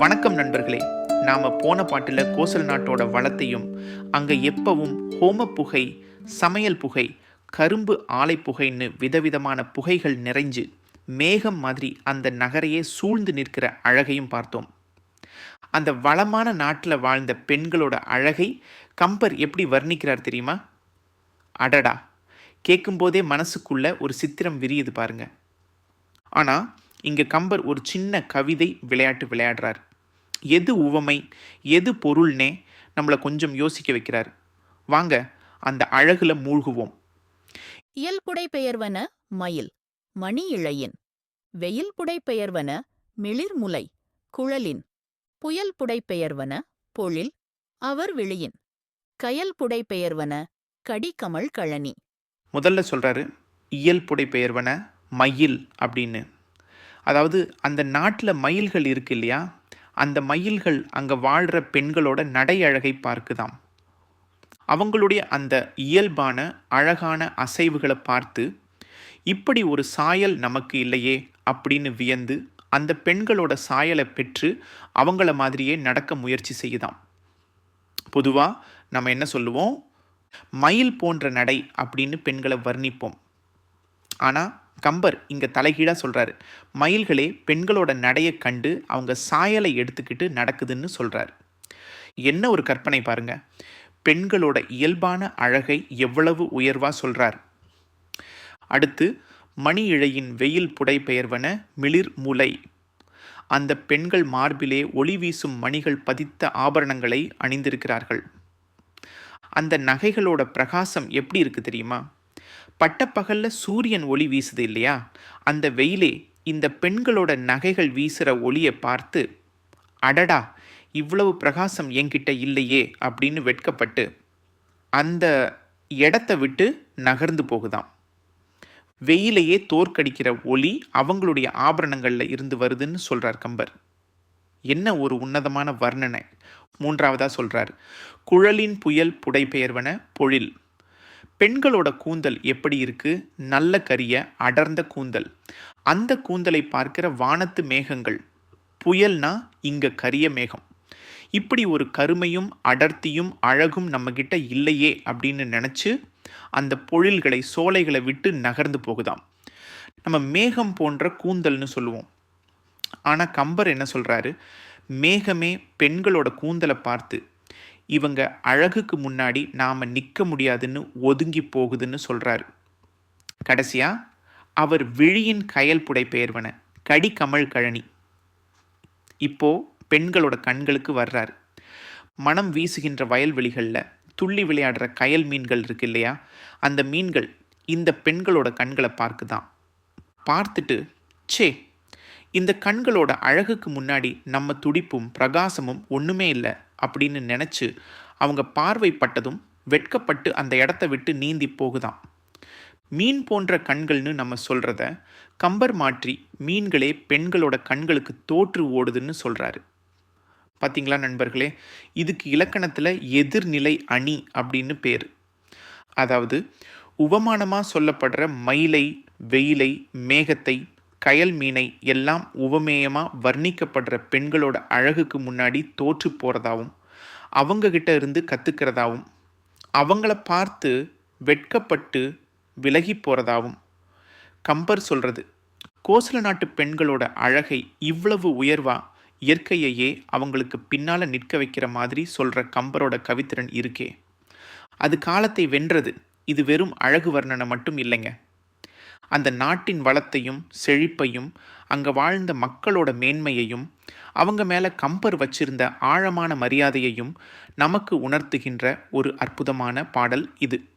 வணக்கம் நண்பர்களே. நாம் போன பாட்டில் கோசல் நாட்டோட வளத்தையும் அங்கே எப்பவும் ஹோம புகை சமையல் புகை கரும்பு ஆலை புகைன்னு விதவிதமான புகைகள் நிறைஞ்சு மேகம் மாதிரி அந்த நகரையே சூழ்ந்து நிற்கிற அழகையும் பார்த்தோம். அந்த வளமான நாட்டில் வாழ்ந்த பெண்களோட அழகை கம்பர் எப்படி வர்ணிக்கிறார் தெரியுமா? அடடா! கேட்கும்போதே மனசுக்குள்ள ஒரு சித்திரம் விரியுது பாருங்க. ஆனால் இங்கே கம்பர் ஒரு சின்ன கவிதை விளையாட்டு விளையாடுறார். எது உவமை எது பொருள்னே நம்மளை கொஞ்சம் யோசிக்க வைக்கிறார். வாங்க அந்த அழகுல மூழ்குவோம். இயல்புடை பெயர்வன மயில் மணி இழையின். வெயில் புடை பெயர்வன மிளிர்முலை குழலின். புயல் புடை பெயர்வன பொழில் அவர் விழியின். கயல் புடை பெயர்வன கடிகமழ் கழனி. முதல்ல சொல்றாரு இயல்புடை பெயர்வன மயில் அப்படின்னு. அதாவது அந்த நாட்டில் மயில்கள் இருக்கு இல்லையா? அந்த மயில்கள் அங்கே வாழ்கிற பெண்களோட நடை அழகை பார்க்குதாம். அவங்களுடைய அந்த இயல்பான அழகான அசைவுகளை பார்த்து இப்படி ஒரு சாயல் நமக்கு இல்லையே அப்படின்னு வியந்து அந்த பெண்களோட சாயலை பெற்று அவங்கள மாதிரியே நடக்க முயற்சி செய்யுதாம். பொதுவாக நம்ம என்ன சொல்லுவோம்? மயில் போன்ற நடை அப்படின்னு பெண்களை வர்ணிப்போம். ஆனால் கம்பர் இங்கே தலைகீழாக சொல்கிறாரு மயில்களே பெண்களோட நடையை கண்டு அவங்க சாயலை எடுத்துக்கிட்டு நடக்குதுன்னு சொல்கிறார் என்ன ஒரு கற்பனை பாருங்க. பெண்களோட இயல்பான அழகை எவ்வளவு உயர்வாக சொல்கிறார் அடுத்து மணி இழையின் வெயில் புடை பெயர்வன மிளிர் முலை. அந்த பெண்கள் மார்பிலே ஒளி வீசும் மணிகள் பதித்த ஆபரணங்களை அணிந்திருக்கிறார்கள். அந்த நகைகளோட பிரகாசம் எப்படி இருக்குது தெரியுமா? பட்டப்பகல்ல சூரியன் ஒளி வீசுது இல்லையா? அந்த வெயிலே இந்த பெண்களோட நகைகள் வீசுகிற ஒளியை பார்த்து அடடா இவ்வளவு பிரகாசம் என்கிட்ட இல்லையே அப்படின்னு வெட்கப்பட்டு அந்த இடத்த விட்டு நகர்ந்து போகுதாம். வெயிலையே தோற்கடிக்கிற ஒளி அவங்களுடைய ஆபரணங்களில் இருந்து வருதுன்னு சொல்கிறார் கம்பர். என்ன ஒரு உன்னதமான வர்ணனை. மூன்றாவதாக சொல்கிறார் குழலின் புயல் புடைபெயர்வன பொழில். பெண்களோட கூந்தல் எப்படி இருக்கு? நல்ல கரிய அடர்ந்த கூந்தல். அந்த கூந்தலை பார்க்கிற வானத்து மேகங்கள். புயல்னா இங்க கரிய மேகம். இப்படி ஒரு கருமையும் அடர்த்தியும் அழகும் நம்மக்கிட்ட இல்லையே அப்படின்னு நினச்சி அந்த பொழில்களை சோலைகளை விட்டு நகர்ந்து போகுதாம். நம்ம மேகம் போன்ற கூந்தல்னு சொல்லுவோம். ஆனால் கம்பர் என்ன சொல்கிறாரு மேகமே பெண்களோட கூந்தலை பார்த்து இவங்க அழகுக்கு முன்னாடி நாம் நிற்க முடியாதுன்னு ஒதுங்கி போகுதுன்னு சொல்கிறாரு கடைசியாக அவர் விழியின் கயல் புடை பெயர்வன கடி கமல் கழனி. இப்போ பெண்களோட கண்களுக்கு வர்றாரு. மனம் வீசுகின்ற வயல்வெளிகளில் துள்ளி விளையாடுற கயல் மீன்கள் இருக்கு இல்லையா? அந்த மீன்கள் இந்த பெண்களோட கண்களை பார்க்குதான். பார்த்துட்டு ச்சே இந்த கண்களோட அழகுக்கு முன்னாடி நம்ம துடிப்பும் பிரகாசமும் ஒன்றுமே இல்லை. அப்படின்னு நினச்சி அவங்க பார்வைப்பட்டதும் வெட்கப்பட்டு அந்த இடத்த விட்டு நீந்தி போகுதாம். மீன் போன்ற கண்கள்னு நம்ம சொல்கிறத கம்பர் மாற்றி மீன்களே பெண்களோட கண்களுக்கு தோற்று ஓடுதுன்னு சொல்கிறாரு பார்த்தீங்களா நண்பர்களே? இதுக்கு இலக்கணத்தில் எதிர்நிலை அணி அப்படின்னு பேர். அதாவது உபமானமாக சொல்லப்படுற மயிலை வெயிலை மேகத்தை கயல் மீனை எல்லாம் உவமேயமாக வர்ணிக்கப்படுற பெண்களோட அழகுக்கு முன்னாடி தோற்று போகிறதாவும் அவங்கக்கிட்ட இருந்து கற்றுக்கிறதாவும் அவங்கள பார்த்து வெட்கப்பட்டு விலகி போகிறதாவும் கம்பர் சொல்கிறது கோசல நாட்டு பெண்களோட அழகை இவ்வளவு உயர்வாக இயற்கையையே அவங்களுக்கு பின்னால் நிற்க வைக்கிற மாதிரி சொல்கிற கம்பரோட கவித்திறன் இருக்கே. அது காலத்தை வென்றது இது வெறும் அழகு வர்ணனை மட்டும் இல்லைங்க. அந்த நாட்டின் வளத்தையும் செழிப்பையும் அங்கே வாழ்ந்த மக்களோட மேன்மையையும் அவங்க மேலே கம்பர் வச்சிருந்த ஆழமான மரியாதையையும் நமக்கு உணர்த்துகின்ற ஒரு அற்புதமான பாடல் இது.